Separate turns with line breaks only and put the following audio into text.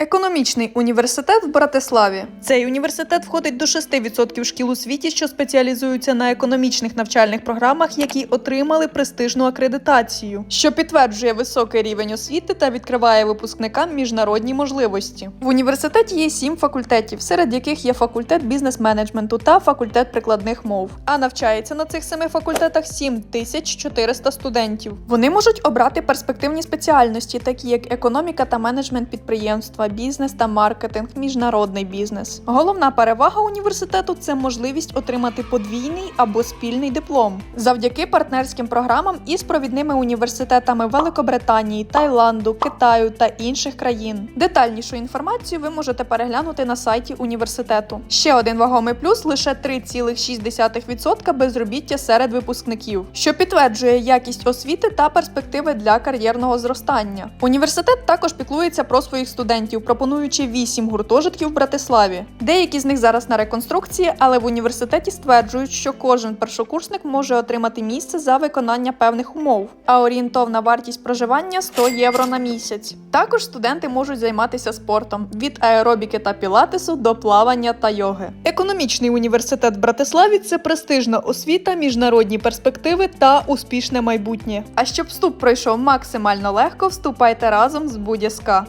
Економічний університет в Братиславі. Цей університет входить до 6% шкіл у світі, що спеціалізуються на економічних навчальних програмах, які отримали престижну акредитацію, що підтверджує високий рівень освіти та відкриває випускникам міжнародні можливості. В університеті є сім факультетів, серед яких є факультет бізнес-менеджменту та факультет прикладних мов. А навчається на цих семи факультетах 7400 студентів. Вони можуть обрати перспективні спеціальності, такі як економіка та менеджмент підприємства, бізнес та маркетинг, міжнародний бізнес. Головна перевага університету це можливість отримати подвійний або спільний диплом завдяки партнерським програмам із провідними університетами Великобританії, Таїланду, Китаю та інших країн. Детальнішу інформацію ви можете переглянути на сайті університету. Ще один вагомий плюс лише 3,6% безробіття серед випускників, що підтверджує якість освіти та перспективи для кар'єрного зростання. Університет також піклується про своїх студентів, пропонуючи 8 гуртожитків в Братиславі. Деякі з них зараз на реконструкції, але в університеті стверджують, що кожен першокурсник може отримати місце за виконання певних умов, а орієнтовна вартість проживання 100 євро на місяць. Також студенти можуть займатися спортом від аеробіки та пілатесу до плавання та йоги. Економічний університет в Братиславі це престижна освіта, міжнародні перспективи та успішне майбутнє. А щоб вступ пройшов максимально легко, вступайте разом з будь-яска.